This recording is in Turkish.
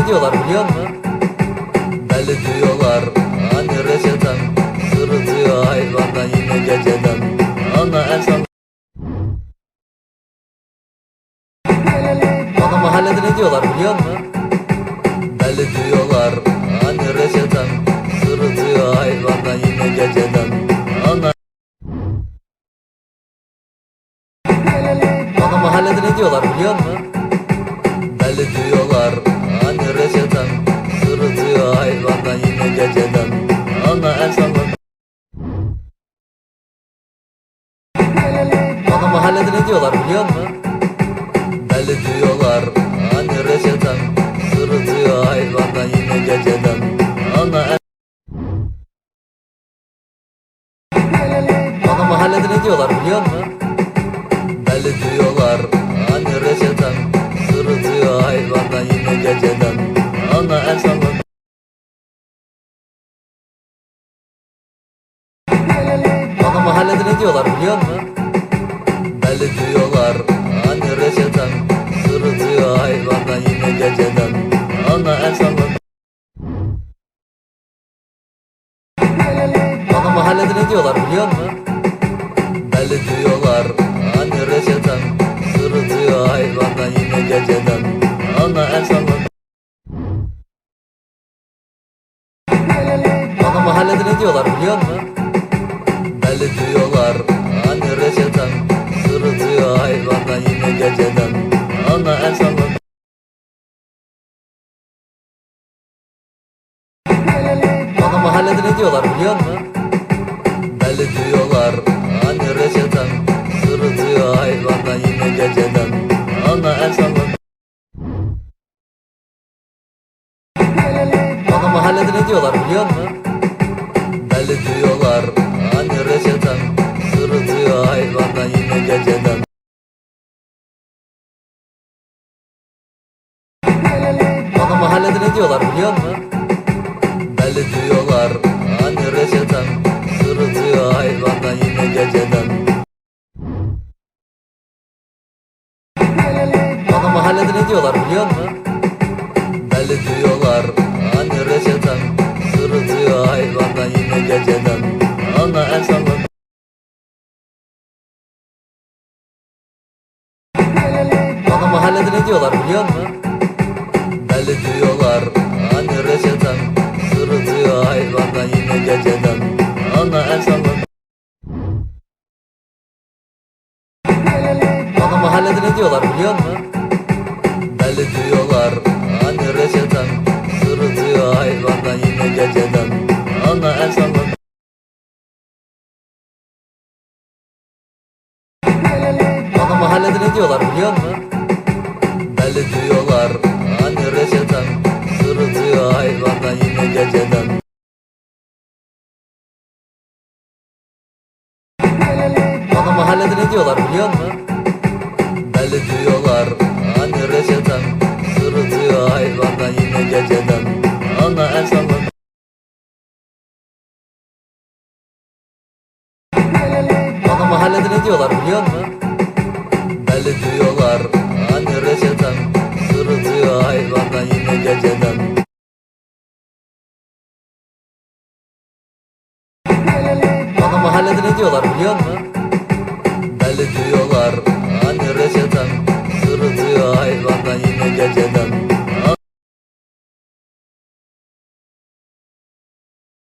ne diyorlar biliyor musun? Deli diyorlar hani reçeten Sırıtıyor hayvandan yine geceden Ana en son Bana mahallede ne diyorlar biliyor musun? Deli diyorlar hani reçeten Sırıtıyor hayvandan yine geceden Ana Bana mahallede ne diyorlar biliyor musun? Deli diyorlar musun? Deli diyorlar hani reçeten Sırıtıyor hayvandan yine geceden Ana Bana mahallede ne diyorlar biliyor musun? Deli diyorlar hani reçeten Sırıtıyor hayvandan yine geceden Ana en son Bana mahallede ne diyorlar biliyor musun? Deli diyorlar hani reçeten Sırıtıyor hayvandan yine geceden Ana son Bana mahallede ne diyorlar biliyor musun? Deli diyorlar hani reçeten Sırıtıyor hayvandan yine geceden Ana son Bana mahallede ne diyorlar biliyor musun? Deli diyorlar hani reçeten Sırıtıyor hayvandan yine geceden. Ana son Bana mahallede ne diyorlar biliyor musun? Deli diyorlar hani reçeten. Sırıtıyor hayvandan yine geceden. Ana en son Bana mahallede ne diyorlar biliyor musun? Deli diyorlar hani reçeten. Sırıtıyor hayvandan yine geceden Bana mahallede ne diyorlar biliyor musun? Deli diyorlar hani reçeten Sırıtıyor hayvandan yine geceden Bana mahallede ne diyorlar biliyor musun? Deli diyorlar hani reçeten Sırıtıyor hayvandan yine geceden Ana son Bana mahallede ne diyorlar biliyor musun? Deli diyorlar hani reçeten Sırıtıyor hayvandan yine geceden. Ana en son Bana mahallede ne diyorlar biliyor musun? Deli diyorlar. Hani reçeten Sırıtıyor hayvandan yine geceden. Ana en son Bana mahallede ne diyorlar biliyor musun? Deli diyorlar reçeten Sırıtıyor hayvandan yine geceden Bana mahallede ne diyorlar biliyor musun? Deli diyorlar hani reçeten Sırıtıyor hayvandan yine geceden Ana en son Bana mahallede ne diyorlar biliyor musun? Deli diyorlar mahallede ne diyorlar biliyor musun? Deli diyorlar hani reçeten Sırıtıyor hayvandan yine geceden